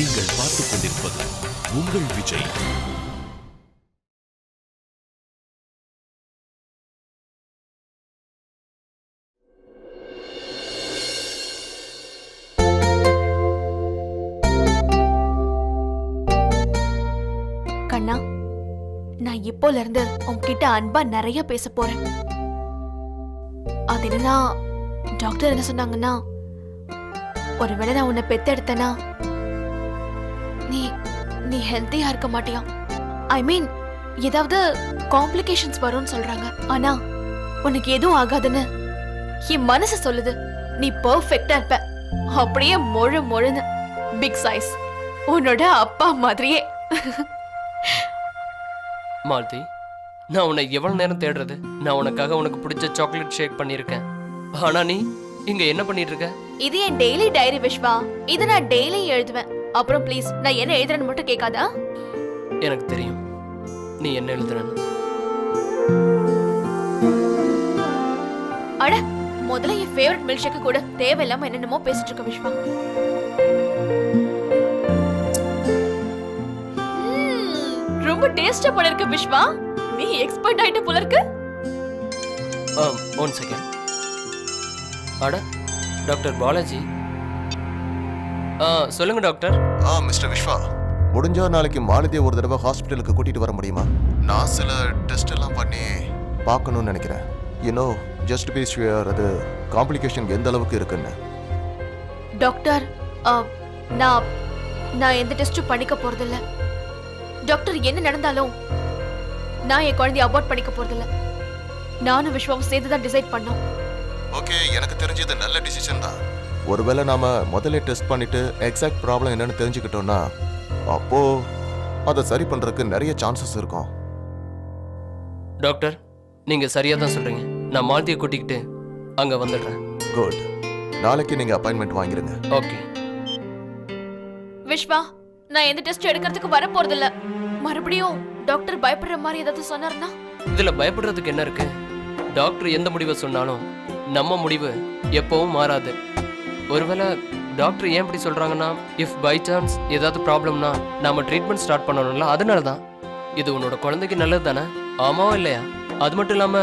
நீங்கள் பார்த்துக் கொண்டிருப்பது உங்கள் விஜய். கண்ணா நான் இப்போல இருந்து உன்கிட்ட அன்பா நிறைய பேச போறேன். அது என்னன்னா டாக்டர் என்ன சொன்னாங்கன்னா ஒருவேளை நான் உன்னை பெத்தெடுத்தேனா நீ நீ ஹெல்த்தியா இருக்க மாட்டியா? ஐ மீன் ஏதாவது காம்ப்ளிகேஷன்ஸ் வரும்னு சொல்றாங்க. ஆனா உனக்கு எதுவும் ஆகாதுன்னு என் மனசு சொல்லுது. நீ பெர்ஃபெக்ட்டா இருப்ப. அப்படியே முழு முழுன்னு பிக் சைஸ் உன்னோட அப்பா மாதிரியே. மாலதி நான் உன்னை எவ்வளவு நேரம் தேடுறது? நான் உனக்காக உனக்கு பிடிச்ச சாக்லேட் ஷேக் பண்ணியிருக்கேன். ஆனா நீ இங்க என்ன பண்ணிட்டு இருக்க? இது என் டெய்லி டைரி விஷ்வா. இதை நான் டெய்லி எழுதுவேன். அப்புறம் ப்ளீஸ் நான் என்ன எழுதுறேன்னு மட்டும் கேட்காதா? எனக்கு தெரியும். நீ என்ன எழுதுறன்னு. அட முதல்ல என் ஃபேவரட் மில்க் ஷேக்கு கூட தேவையில்லாம என்னென்னமோ பேசிட்டு இருக்க விஷ்வா. ரொம்ப டேஸ்டா போல இருக்கு விஷ்வா. நீ எக்ஸ்பர்ட் ஆயிட்ட போல இருக்கு. ஒன் செகண்ட் அட டாக்டர் பாலாஜி சொல்லுங்க டாக்டர். ஆ மிஸ்டர் விஸ்வா முடிஞ்சா நாளைக்கு மாலதியை ஒரு தடவை ஹாஸ்பிட்டலுக்கு கூட்டிட்டு வர முடியுமா? நான் சில டெஸ்ட் எல்லாம் பண்ணி பார்க்கணும்னு நினைக்கிறேன். You know just be sure அது காம்ப்ளிகேஷன் எந்த அளவுக்கு இருக்குன்னு. டாக்டர் நான் நான் எந்த டெஸ்டும் பண்ணிக்க போறதில்ல. டாக்டர் என்ன நடந்தாலும் நான் என் குழந்தைய அபார்ட் பண்ணிக்க போறதில்ல. நானும் விஸ்வாவும் சேர்ந்து தான் டிசைட் பண்ணோம். ஓகே எனக்கு தெரிஞ்சது நல்ல டிசிஷன் தான். ஒருவேளை நாம முதல்ல டெஸ்ட் பண்ணிட்டு எக்ஸாக்ட் ப்ராப்ளம் என்னன்னு தெரிஞ்சுக்கிட்டோம்னா அப்போ அதை சரி பண்றதுக்கு நிறைய சான்சஸ் இருக்கும். டாக்டர் நீங்க சரியா தான் சொல்றீங்க. நான் மாலதியை கூட்டிக்கிட்டு அங்க வந்துடுறேன். குட் நாளைக்கு நீங்க அப்பாயின்மெண்ட் வாங்கிருங்க. ஓகே விஸ்வா நான் எந்த டெஸ்ட் எடுக்கிறதுக்கு வர போறதில்ல மறுபடியும் டாக்டர் பயப்படுற மாதிரி ஏதாவது சொன்னாருன்னா? இதுல பயப்படுறதுக்கு என்ன இருக்கு? டாக்டர் எந்த முடிவை சொன்னாலும் நம்ம முடிவு எப்பவும் மாறாது. ஒருவேளை டாக்டர் ஏன் இப்படி சொல்றாங்கன்னா இஃப் பை சான்ஸ் ஏதாவது ப்ராப்ளம்னா நாம ட்ரீட்மெண்ட் ஸ்டார்ட் பண்ணணும்ல அதனால தான் இது உன்னோட குழந்தைக்கு நல்லது தானே? ஆமாவா இல்லையா? அது மட்டும் இல்லாம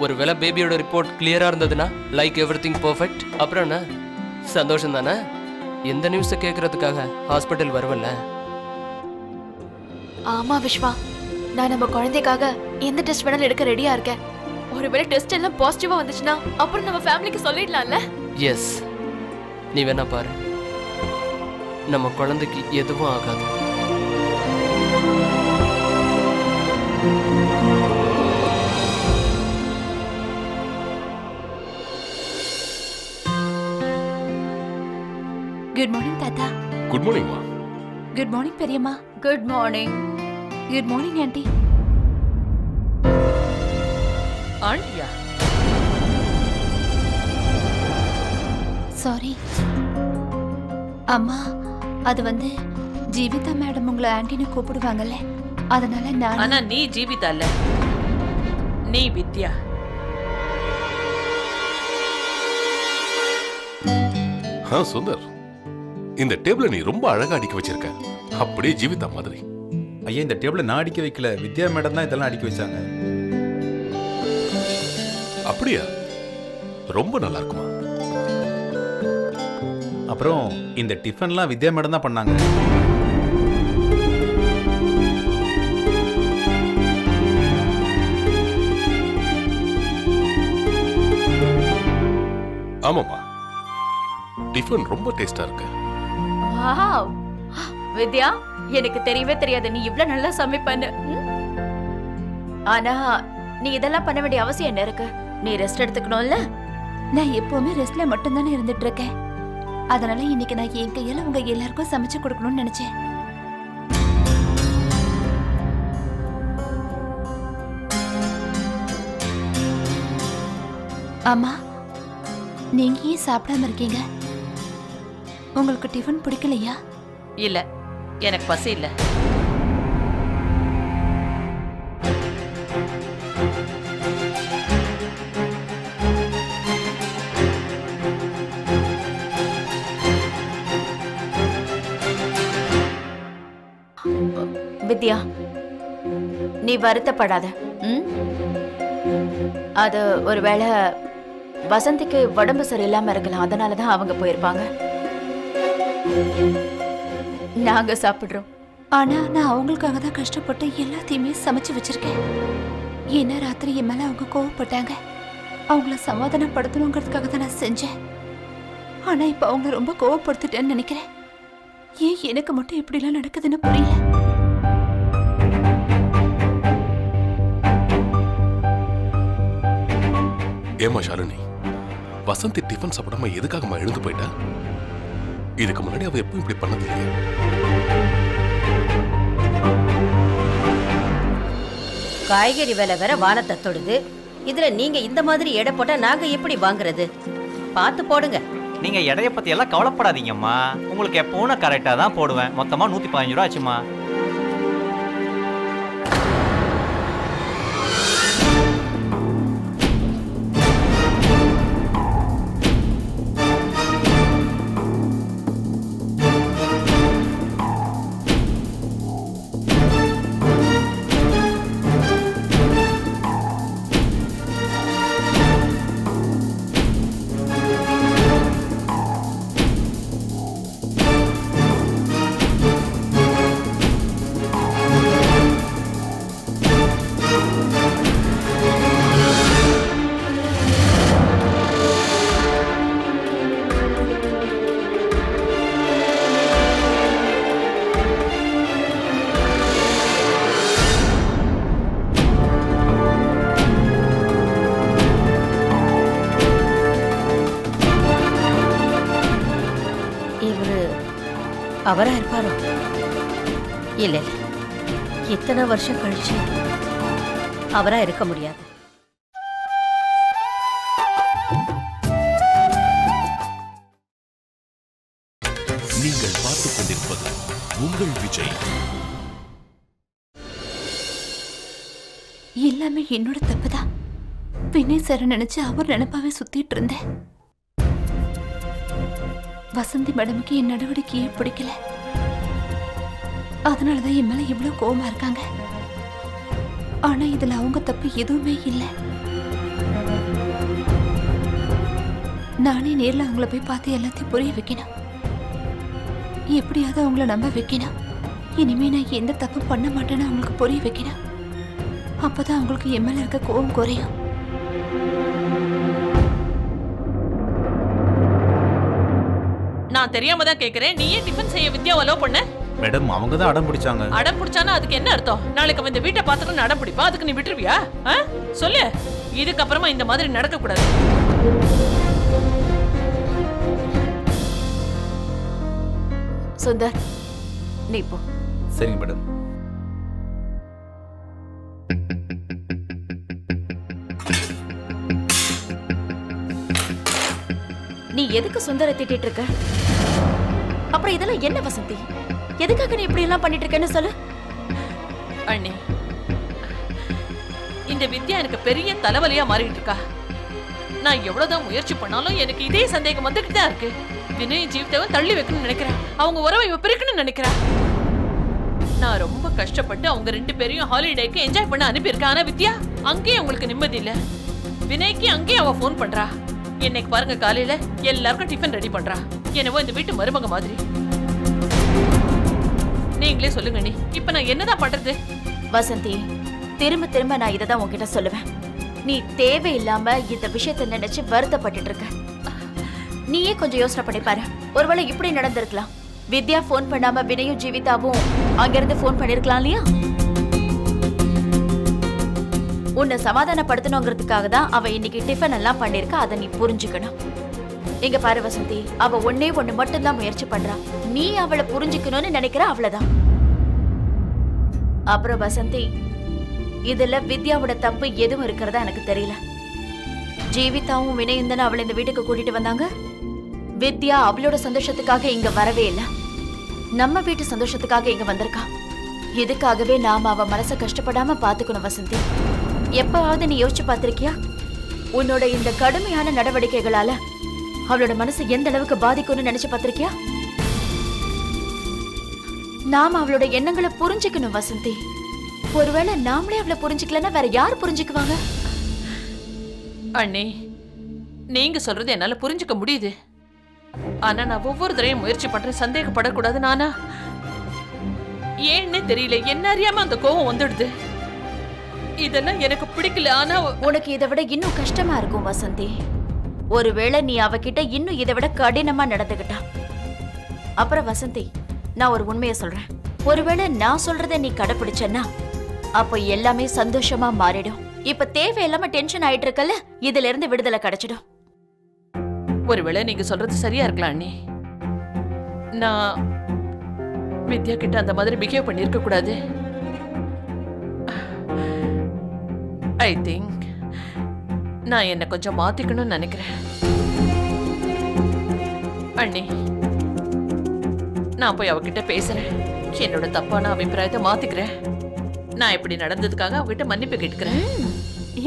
ஒருவேளை பேபியோட ரிப்போர்ட் கிளியரா இருந்ததுன்னா லைக் எவ்ரி திங் பர்ஃபெக்ட் அப்புறம் என்ன? சந்தோஷம் தானே? எந்த நியூஸை கேட்கறதுக்காக ஹாஸ்பிட்டல் வருவல்ல? ஆமா விஸ்வா நான் நம்ம குழந்தைக்காக எந்த டெஸ்ட் வேணாலும் எடுக்க ரெடியா இருக்கேன். ஒருவேளை டெஸ்ட் எல்லாம் பாசிட்டிவா வந்துச்சுன்னா அப்புறம் நம்ம ஃபேமிலிக்கு சொல்லிடலாம்ல? எஸ் நீ வேணா பாரு நம்ம குழந்தைக்கு எதுவும் ஆகாது குட் மார்னிங் தாத்தா குட் மார்னிங் மா குட் மார்னிங் பெரியம்மா good morning good morning aunty ஆண்டியா sorry அம்மா அது வந்து ஜீவிதா மேடம் உங்களை ஆண்டின்னு கூப்பிடுவாங்கல்ல அதனால நான் ஆனா நீ ஜீவிதா இல்ல. நீ வித்யா. ஆ சுந்தர். இந்த டேபிள நீ ரொம்ப அழகா அடிக்க வச்சிருக்க. அப்படியே ஜீவிதா மாதிரி. ஐயா இந்த டேபிளை நான் அடிக்க வைக்கல. வித்யா மேடம் தான் இதெல்லாம் அடிக்க வச்சாங்க. அப்படியா? ரொம்ப நல்லா இருக்குமா? அப்புறம் இந்த டிஃபன்லாம் வித்யா மேடம் தான் பண்ணாங்க. ஆமாமா டிஃபன் ரொம்ப டேஸ்டா இருக்கு. வாவ். வித்யா எனக்கு தெரியவே தெரியாது. நீ இவ்ளோ நல்லா சமைப்பன்னு? ஆனா நீ இதெல்லாம் பண்ண வேண்டிய அவசியம் என்ன இருக்கு? நீ ரெஸ்ட் எடுத்துக்கணும்ல? நான் எப்பவுமே ரெஸ்ட்ல மட்டும்தானே இருந்துட்டு இருக்கேன். அதனால இன்னைக்கு நான் என் கையால உங்க எல்லாருக்கும் சமைச்சு கொடுக்கணும்னு நினைச்சேன். அம்மா நீங்க ஏன் சாப்பிடாம இருக்கீங்க? உங்களுக்கு டிஃபன் பிடிக்கலையா? இல்ல எனக்கு பசி இல்லை. வருத்தப்படாத. ம்? அது ஒருவேளை வசந்திக்கு உடம்பு சரியில்லாம இருக்கலாம். அதனால தான் அவங்க போயிருப்பாங்க. நாங்க சாப்பிடுறோம். ஆனா நான் அவங்களுக்காக தான் கஷ்டப்பட்டு எல்லாத்தையுமே சமைச்சு வச்சிருக்கேன். ஏன்னா ராத்திரி என் மேல அவங்க கோவப்பட்டாங்க? அவங்கள சமாதானப்படுத்தணுங்கிறதுக்காக தான் நான் செஞ்சேன். ஆனா இப்ப அவங்க ரொம்ப கோவப்படுத்திட்டேன்னு நினைக்கிறேன். ஏன் எனக்கு மட்டும் இப்படிலாம் நடக்குதுன்னு புரியல? ஏமா ஷாலினி? வசந்தி டிஃபன் சாப்பிடாம எதுக்காகம்மா எழுந்து போயிட்டா? இதுக்கு முன்னாடி அவ எப்பவும் இப்படி பண்ணது இல்லையே? காய்கறி விலை வேற வானத்தை தொடுது. இதுல நீங்க இந்த மாதிரி எடை போட்டா நாங்க எப்படி வாங்குறது? பார்த்து போடுங்க. நீங்க எடைய பத்தி எல்லாம் கவலைப்படாதீங்கம்மா. உங்களுக்கு எப்பவும் நான் கரெக்டா தான் போடுவேன். மொத்தமா நூத்தி பதினஞ்சு ரூபா ஆச்சுமா அவரா இருப்பாரோ? இல்ல. இல்ல இத்தனை வருஷம் கழிச்சு அவரா இருக்க முடியாது. நீங்கள் பார்த்துக் கொண்டிருப்பது உங்கள் விஜய். எல்லாமே என்னோட தப்புதான். வினய் சார் நினைச்சு அவர் நினைப்பாவே சுத்திட்டு இருந்தேன். வசந்தி மேடமுக்கு என் நடவடிக்கையே பிடிக்கல. அதனாலதான் என் மேல இவ்வளவு கோவமாக இருக்காங்க. ஆனா இதுல அவங்க தப்பு எதுவுமே இல்லை. நானே நேர்ல அவங்கள போய் பார்த்து எல்லாத்தையும் புரிய வைக்கணும். எப்படியாவது அவங்கள நம்ப வைக்கணும். இனிமே நான் எந்த தப்பு பண்ண மாட்டேன்னு அவங்களுக்கு புரிய வைக்கணும். அப்பதான் அவங்களுக்கு என் மேல இருக்க கோவம் குறையும். நான் தெரியாம தான் கேக்குறேன். நீ ஏன் டிஃபன் செய்ய வித்யாவை அலோ பண்ண? மேடம் அவங்க தான் அடம் பிடிச்சாங்க. அடம் பிடிச்சானா அதுக்கு என்ன அர்த்தம்? நாளைக்கு அவன் இந்த வீட்டை பார்த்துட்டு அடம் பிடிப்பா? அதுக்கு நீ விட்டுருவியா? சொல்லு. இதுக்கப்புறமா இந்த மாதிரி நடக்க கூடாது சுந்தர் நீ போ. சரிங்க மேடம். நீ எதுக்கு சுந்தர திட்டிட்டு இருக்க? அப்புறம் இதெல்லாம் என்ன வசந்தி? எதுக்காக நீ இப்படி எல்லாம் பண்ணிட்டு இருக்கேன்னு சொல்லு. அண்ணி இந்த வித்யா எனக்கு பெரிய தலைவலியா மாறிட்டு இருக்கா நான் எவ்வளவுதான் முயற்சி பண்ணாலும் எனக்கு இதே சந்தேகம் வந்துகிட்டு தான் இருக்கு. வினய் ஜீவிதவன் தள்ளி வைக்கணும்னு நினைக்கிறேன் அவங்க உறவை இவ பிரிக்கணும்னு நினைக்கிறேன் நான் ரொம்ப கஷ்டப்பட்டு அவங்க ரெண்டு பேரையும் ஹாலிடேக்கு என்ஜாய் பண்ண அனுப்பியிருக்கேன். ஆனா வித்யா அங்கேயும் அவங்களுக்கு நிம்மதி இல்ல. வினய்க்கு அங்கேயும் அவ ஃபோன் பண்றா. என்னைக்கு பாருங்க காலையில எல்லாருக்கும் டிஃபன் ரெடி பண்றா. என்னவோ இந்த வீட்டு மருமக மாதிரி. நீங்களே சொல்லுங்க நீ இப்ப நான் என்னதான் பண்றது? வசந்தி திரும்ப திரும்ப நான் இதை தான் உங்ககிட்ட சொல்லுவேன். நீ தேவையில்லாம இந்த விஷயத்த நினைச்சு வருத்தப்பட்டுட்டு இருக்க நீயே கொஞ்சம் யோசனை பண்ணி பாரு. ஒருவேளை இப்படி நடந்திருக்கலாம். வித்யா ஃபோன் பண்ணாம வினயும் ஜீவிதாவும் அங்கிருந்து ஃபோன் பண்ணிருக்கலாம் இல்லையா? உன்னை சமாதானப்படுத்தணுங்கிறதுக்காக தான் அவ இன்னைக்கு டிஃபன் எல்லாம் பண்ணிருக்கா அதை நீ புரிஞ்சுக்கணும். இங்க பாரு வசந்தி அவ ஒன்னே ஒண்ணு மட்டும்தான் முயற்சி பண்றா. நீ அவளை புரிஞ்சுக்கணும்னு நினைக்கிற அவ்வளவுதான். அப்புறம் வசந்தி இதுல வித்யாவோட தப்பு எதுவும் இருக்கிறதா எனக்கு தெரியல. ஜீவிதாவும் வினயும் தானே அவளை இந்த வீட்டுக்கு கூட்டிட்டு வந்தாங்க. வித்யா அவளோட சந்தோஷத்துக்காக இங்க வரவே இல்லை. நம்ம வீட்டு சந்தோஷத்துக்காக இங்க வந்திருக்கா. இதுக்காகவே நாம அவ மனச கஷ்டப்படாம பாத்துக்கணும் வசந்தி. எப்பாவது நீ யோசிச்சு பார்த்திருக்கியா? உன்னோட இந்த கடுமையான நடவடிக்கைகளால அவளோட மனசு எந்த அளவுக்கு பாதிக்கும்னு நினைச்சு பார்த்திருக்கியா? நாம அவளோட எண்ணங்களை புரிஞ்சுக்கணும் வசந்தி. ஒருவேளை நாமளே அவளை புரிஞ்சுக்கலன்னா வேற யார் புரிஞ்சுக்குவாங்க? அண்ணே நீங்க சொல்றது என்னால புரிஞ்சுக்க முடியுது. ஆனா நான் ஒவ்வொரு தடவையும் முயற்சி பண்றேன் சந்தேகப்படக்கூடாது நானா? ஏன்னே தெரியல என்ன அறியாம அந்த கோவம் வந்துடுது. இதெல்லாம் எனக்கு பிடிக்கல ஆனா உனக்கு இதை விட இன்னும் கஷ்டமா இருக்கும் வசந்தி. ஒருவேளை நீ அவகிட்ட இன்னும் இதை விட கடினமா நடந்துகிட்டா. அப்புறம் வசந்தி நான் ஒரு உண்மையை சொல்றேன். ஒருவேளை நான் சொல்றதை நீ கடைப்பிடிச்சன்னா அப்ப எல்லாமே சந்தோஷமா மாறிடும். இப்ப தேவையில்லாம டென்ஷன் ஆயிட்டு இருக்கல இதுல இருந்து விடுதலை கிடைச்சிடும். ஒருவேளை நீங்க சொல்றது சரியா இருக்கலாம் அண்ணி. நான் வித்யா கிட்ட அந்த மாதிரி பிஹேவ் பண்ணிருக்க கூடாது. ஐ திங்க் நான் என்ன கொஞ்சம் மாத்திக்கணும்னு நினைக்கிறேன். அண்ணி நான் போய் அவகிட்ட பேசுறேன். என்னோட தப்பான அபிப்பிராயத்தை மாத்திக்கிறேன். நான் இப்படி நடந்ததுக்காக அவகிட்ட மன்னிப்பு கேட்கிறேன்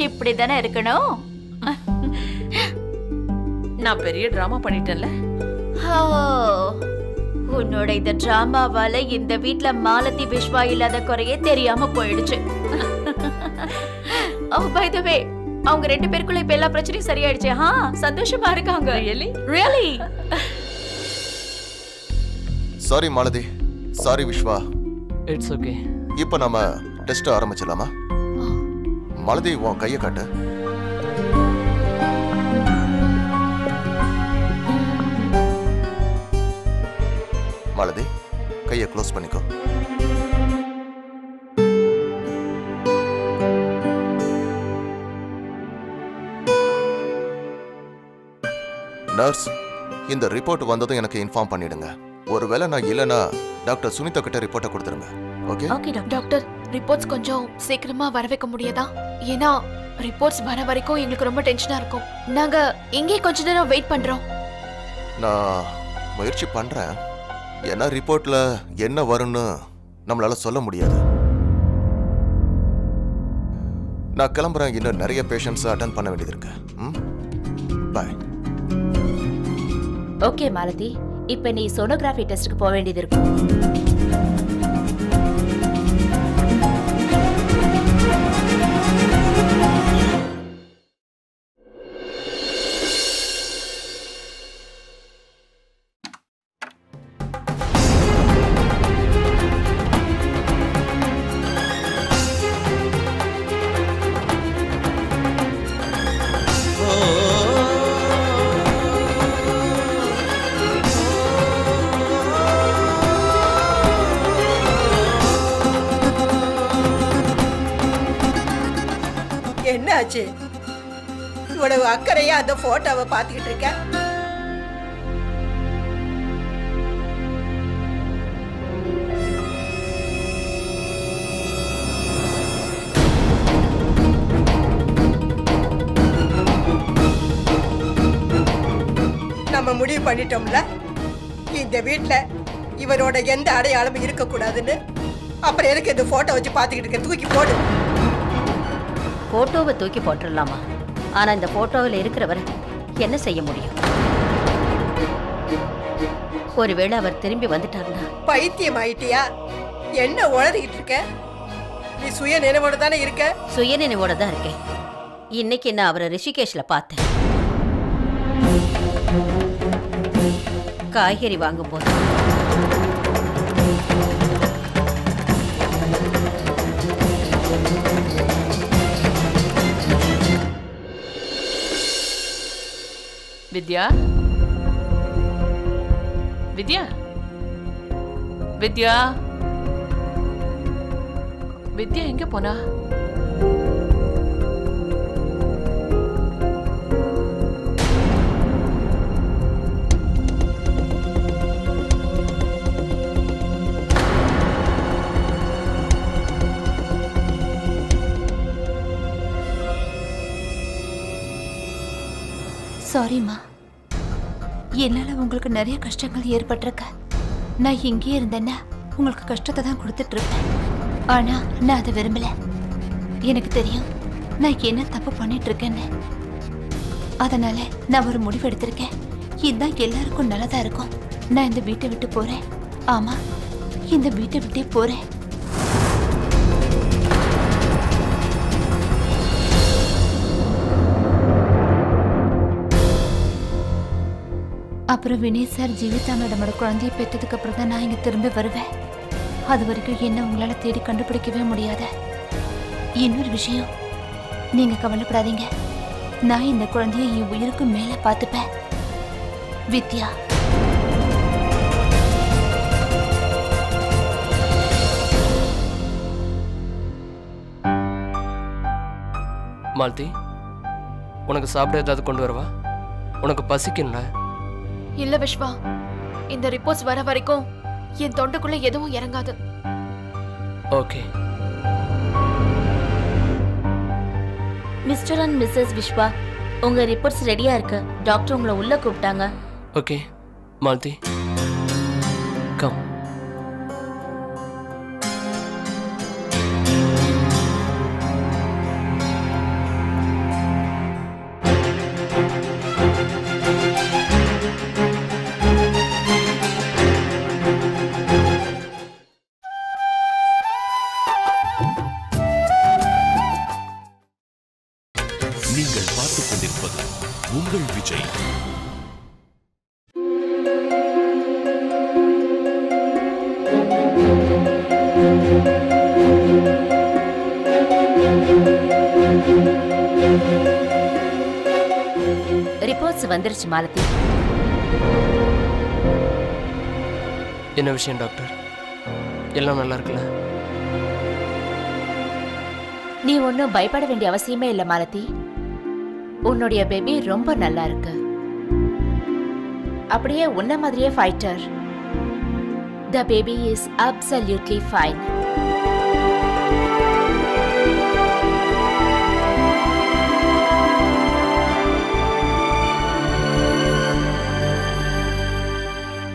இப்படிதானே இருக்கணும்? நான் பெரிய டிராமா பண்ணிட்டேன்ல. உன்னோட இந்த டிராமாவால இந்த வீட்ல மாலதி விஸ்வா இல்லாத குறையே தெரியாம போயிடுச்சு. ஓ பை த வே அவங்க ரெண்டு பேருக்குள்ள இப்ப எல்லா பிரச்சனையும் சரியாயிடுச்சு. ஹா சந்தோஷமா இருக்காங்க? Really sorry Malathi. Sorry Vishwa it's okay இப்போ நம்ம டெஸ்ட் ஆரம்பிச்சிடலாமா? மாலதி உன் கையை காட்டு. மாலதி கையை க்ளோஸ் பண்ணிக்கோ. நர்ஸ் இந்த ரிப்போர்ட் வந்ததும் எனக்கு இன்ஃபார்ம் பண்ணிடுங்க. ஒருவேளை நான் இல்லைன்னா டாக்டர் சுனிதா கிட்ட ரிப்போர்ட்டை கொடுத்துருங்க. Okay? Okay doctor doctor reports கொஞ்சம் சீக்கிரமா வர வைக்க முடியாதா? ஏன்னா ரிப்போர்ட்ஸ் வர வரைக்கும் எங்களுக்கு ரொம்ப டென்ஷனா இருக்கும். நாங்க இங்கே கொஞ்ச நேரம் வெயிட் பண்றோம். நான் முயற்சி பண்றேன். ஏன்னா ரிப்போர்ட்ல என்ன வரும்னு நம்மளால சொல்ல முடியாது. நான் கிளம்புறேன். இன்னும் நிறைய பேஷண்ட்ஸ் அட்டன் பண்ண வேண்டியது இருக்கு. ம்? பாய் ஓகே மாலதி இப்ப நீ சோனோகிராஃபி டெஸ்ட்டுக்கு போக வேண்டியது இருக்கும். அக்கறையா அந்த போட்டோவை பார்த்துக்கிட்டு இருக்க நம்ம முடிவு பண்ணிட்டோம்ல? இந்த வீட்டில் இவரோட எந்த அடையாளமும் இருக்கக்கூடாதுன்னு. அப்புறம் எனக்கு இந்த போட்டோ வச்சு பார்த்துக்கிட்டு இருக்க தூக்கி போடு. போட்டோவை தூக்கி போட்டுடலாமா? ஆனா இந்த போட்டோவில் இருக்கிறவர் என்ன செய்ய முடியும்? ஒருவேளை அவர் திரும்பி வந்துட்டாருன்னா? பைத்தியம் ஆயிட்டியா என்ன உளறிக்கிட்டு இருக்க? நீ சுய நினைவோட தானே இருக்க? சுயநினைவோட தான் இருக்கேன். இன்னைக்கு நான் அவரை ரிஷிகேஷ்ல பார்த்தேன். காய்கறி வாங்கும்போது வித்யா வித்யா வித்யா வித்யா எங்க போனா சாரிம்மா என்னால உங்களுக்கு நிறைய கஷ்டங்கள் ஏற்பட்டிருக்க. நான் இங்கே இருந்தேன்னா உங்களுக்கு கஷ்டத்தை தான் கொடுத்துட்டு இருப்பேன் ஆனா நான் அதை விரும்பல. எனக்கு தெரியும் நான் என்ன தப்பு பண்ணிட்டு இருக்கேன்னு அதனால நான் ஒரு முடிவு எடுத்திருக்கேன். இதுதான் எல்லாருக்கும் நல்லதா இருக்கும். நான் இந்த வீட்டை விட்டு போறேன். ஆமா இந்த வீட்டை விட்டே போறேன். அப்புறம் வினய் சார் ஜீவிதா மேடமோட குழந்தைய பெற்றதுக்கு அப்புறம் தான் நான் இங்க திரும்ப வருவேன். அது வரைக்கும் என்ன உங்களால தேடி கண்டுபிடிக்கவே முடியாத. இன்னொரு விஷயம் நீங்க கவலைப்படாதீங்க. நான் இந்த குழந்தைய என் உயிருக்கு மேல பார்த்துப்பேன். வித்யா. மாலதி உனக்கு சாப்பிட ஏதாவது கொண்டு வரவா? உனக்கு பசிக்கும்ல? இல்ல விஸ்வா இந்த ரிப்போர்ட்ஸ் வர வரைக்கும் என் தொண்டைக்குள்ள எதுவும் இறங்காது. Okay. Mister and missus Vishwa உங்க ரிப்போர்ட்ஸ் ரெடியா இருக்கு. டாக்டர் உங்களை உள்ள கூப்பிட்டாங்க. ஓகே. மாலதி. வந்துருச்சு மாலதி. என்ன விஷயம் டாக்டர்? எல்லாம் நல்லா இருக்குல்ல? நீ ஒன்றும் பயப்பட வேண்டிய அவசியமே இல்லை மாலதி. உன்னுடைய பேபி ரொம்ப நல்லா இருக்கு. அப்படியே உன்ன மாதிரியே fighter the baby is absolutely fine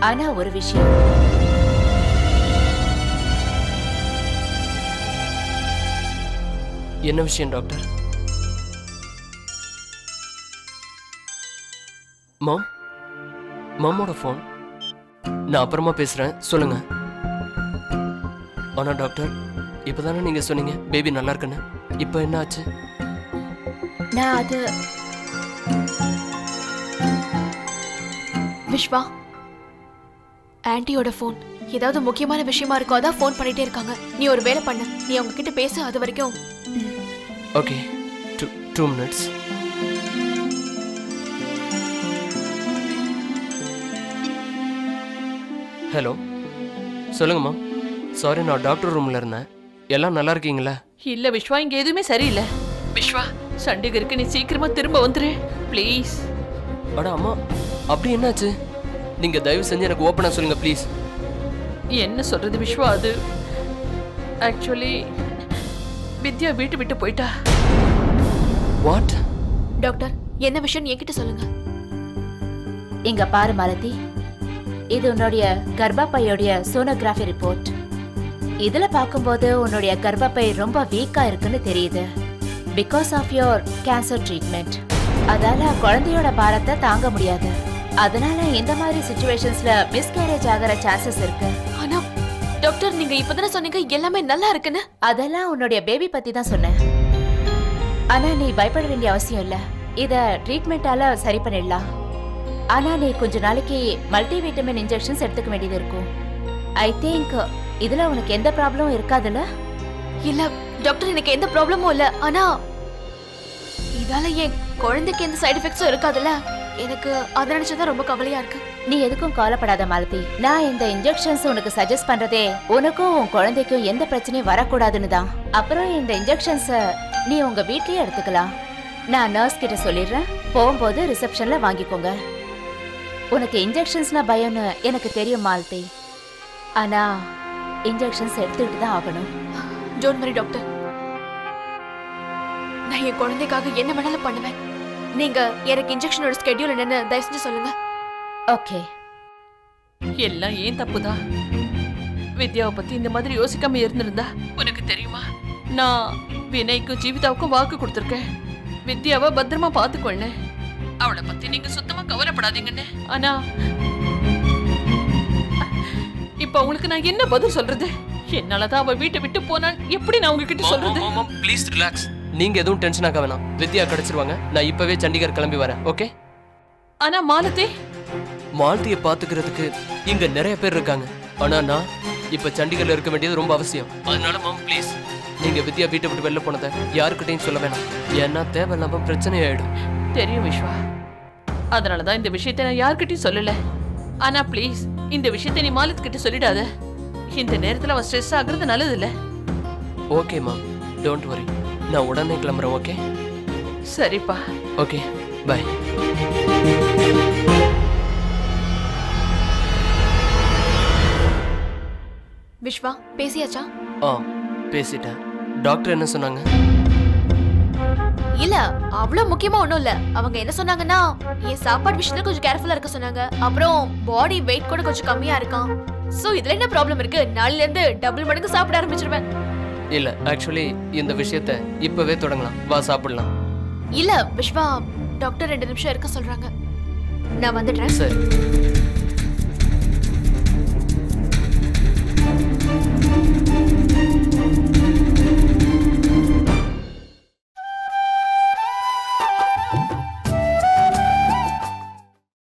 ஆனா ஒரு விஷயம். என்ன விஷயம் டாக்டர்? மாம் மாமோட ஃபோன். நான் அப்புறமா பேசுறேன். சொல்லுங்க. ஆனா டாக்டர் இப்பதானே நீங்க சொன்னீங்க பேபி நல்லா இருக்குன்னு. இப்போ என்ன ஆச்சு? நான் அது விஸ்வா ஆன்ட்டியோட ஃபோன் ஏதாவது முக்கியமான விஷயமா இருக்கோ அதான் ஃபோன் பண்ணிட்டே இருக்காங்க. நீ ஒரு வேலை பண்ணு. நீ அவங்க கிட்ட பேசு அது வரைக்கும். Okay two two minutes hello சொல்லுங்க மேம் சாரி நான் டாக்டர் ரூமில் இருந்தேன். எல்லாம் நல்லா இருக்கீங்களா? இல்ல விஸ்வா இங்க எதுவுமே சரியில்லை. விஸ்வா சண்டிகருக்கு நீ சீக்கிரமா திரும்ப வந்துரு ப்ளீஸ் அட அம்மா அப்படி என்னாச்சு? நீங்க தயவு செஞ்சு எனக்கு ஓப்பனா சொல்லுங்க ப்ளீஸ் என்ன சொல்றது விஸ்வா அது ஆக்சுவலி வித்யா வீட்டு விட்டு போயிட்டா. வாட் டாக்டர் என்ன விஷயம் என்கிட்ட சொல்லுங்க. இங்க பாரு மாலதி. இது உன்னுடைய கர்ப்பப்பையோடைய சோனோகிராஃபி ரிப்போர்ட் இதுல பார்க்கும்போது உன்னுடைய கர்ப்பப்பை ரொம்ப வீக்கா இருக்குன்னு தெரியுது. Because of your cancer treatment அதால குழந்தையோட பாரத்தை தாங்க முடியாது. அதனால இந்த மாதிரி சுச்சுவேஷன்ஸ்ல மிஸ்கேரேஜ் ஆகிற சான்சஸ் இருக்கு. ஆனா டாக்டர் நீங்க இப்பதானே சொன்னீங்க எல்லாமே நல்லா இருக்குன்னு? அதெல்லாம் உன்னுடைய பேபி பத்தி தான் சொன்னேன். ஆனா நீ பயப்பட வேண்டிய அவசியம் இல்ல. இத ட்ரீட்மெண்டால சரி பண்ணிடலாம். ஆனா நீ கொஞ்ச நாளைக்கு மல்டி விட்டமின் இன்ஜெக்ஷன்ஸ் எடுத்துக்க வேண்டியது இருக்கும். ஐ திங்க் இதுல உனக்கு எந்த ப்ராப்ளமும் இருக்காதுல்ல? இல்ல டாக்டர் எனக்கு எந்த ப்ராப்ளமும் இல்ல. ஆனா இதால என் குழந்தைக்கு எந்த சைடு எஃபெக்ட்ஸும் இருக்காதுல்ல? எனக்கு அதை நினைச்சதான் ரொம்ப கவலையா இருக்கு. நீ எதுக்கும் கவலைப்படாத மாலதி. நான் இந்த இன்ஜெக்ஷன்ஸ் உனக்கு சஜஸ்ட் பண்றதே உனக்கும் உன் குழந்தைக்கும் எந்த பிரச்சனையும் வரக்கூடாதுன்னு தான். அப்புறம் இந்த இன்ஜெக்ஷன்ஸ நீ உங்க வீட்லயே எடுத்துக்கலாம். நான் நர்ஸ் கிட்ட சொல்லிடுறேன். போகும்போது ரிசப்ஷன்ல வாங்கிக்கோங்க. உனக்கு இன்ஜெக்ஷன்ஸ்னா பயம்னு எனக்கு தெரியும் மாலதி. ஆனா இன்ஜெக்ஷன்ஸ் எடுத்துக்கிட்டு தான் ஆகணும். ஜோன் மரி டாக்டர். நான் என் குழந்தைக்காக என்ன வேணாலும் பண்ணுவேன். நீங்க எனக்கு இன்ஜெக்ஷனோட ஸ்கெட்யூல் என்னன்னு தயவு செஞ்சு சொல்லுங்க. ஓகே எல்லாம் ஏன் தப்புதான் வித்யாவை பத்தி இந்த மாதிரி யோசிக்காம இருந்திருந்தா? உனக்கு தெரியுமா? நான் வினய்க்கும் ஜீவிதாவுக்கும் வாக்கு கொடுத்துருக்கேன். வித்யாவை பத்திரமா பாத்துக்கொள்ளு அவளை பத்தி நீங்க சுத்தமா கவலைப்படாதீங்கன்னு. ஆனா இப்ப அவங்களுக்கு நான் என்ன பதில் சொல்றது? என்னாலதான் அவ வீட்டை விட்டு போனான் எப்படி நான் உங்ககிட்ட சொல்றது? ப்ளீஸ் ரிலாக்ஸ் நீங்க எதுவும் டென்ஷன் ஆக வேணாம். வித்யா கிடைச்சிருவாங்க. நான் இப்பவே சண்டிகர் கிளம்பி வரேன். ஓகே ஆனா மாலத்தே மாலத்தியை பாத்துக்கிறதுக்கு இங்க நிறைய பேர் இருக்காங்க. ஆனா நான் இப்ப சண்டிகர்ல இருக்க வேண்டியது ரொம்ப அவசியம். அதனால மாம் ப்ளீஸ் நீங்க வித்யா வீட்டை விட்டு வெளில போனதை யாருக்கிட்டையும் சொல்ல வேணாம். ஏன்னா தேவையில்லாம பிரச்சனை ஆயிடும் தெரியும் விஸ்வா. அதனாலதான் இந்த விஷயத்தை நான் யார்கிட்டயும் சொல்லல. ஆனா ப்ளீஸ் இந்த விஷயத்தை நீ மாலத் கிட்ட சொல்லிடாத. இந்த நேரத்துல அவன் ஸ்ட்ரெஸ் ஆகுறது நல்லது இல்ல ஓகே மேம் டோன்ட் வரி நான் உடனே கிளம்புறேன் ஓகே சரிப்பா. ஓகே பை விஸ்வா பேசியாச்சா? ஆ பேசிட்டேன். டாக்டர் என்ன சொன்னாங்க? இல்ல அவ்வளவு முக்கியமா ஒண்ணும் இல்ல. அவங்க என்ன சொன்னாங்கன்னா என் சாப்பாடு விஷயத்துல கொஞ்சம் கேர்ஃபுல்லா இருக்க சொன்னாங்க. அப்புறம் பாடி வெயிட் கூட கொஞ்சம் கம்மியா இருக்கான். சோ இதுல என்ன ப்ராப்ளம் இருக்கு? நாளைல இருந்து டபுள் மடங்கு சாப்பிட ஆரம்பிச்சிருவேன். இல்ல ஆக்சுவலி இந்த விஷயத்த இப்பவே தொடங்கலாம். வா சாப்பிடலாம். இல்ல விஸ்வா டாக்டர் ரெண்டு நிமிஷம் இருக்க சொல்றாங்க. நான் வந்துடுறேன் சரி.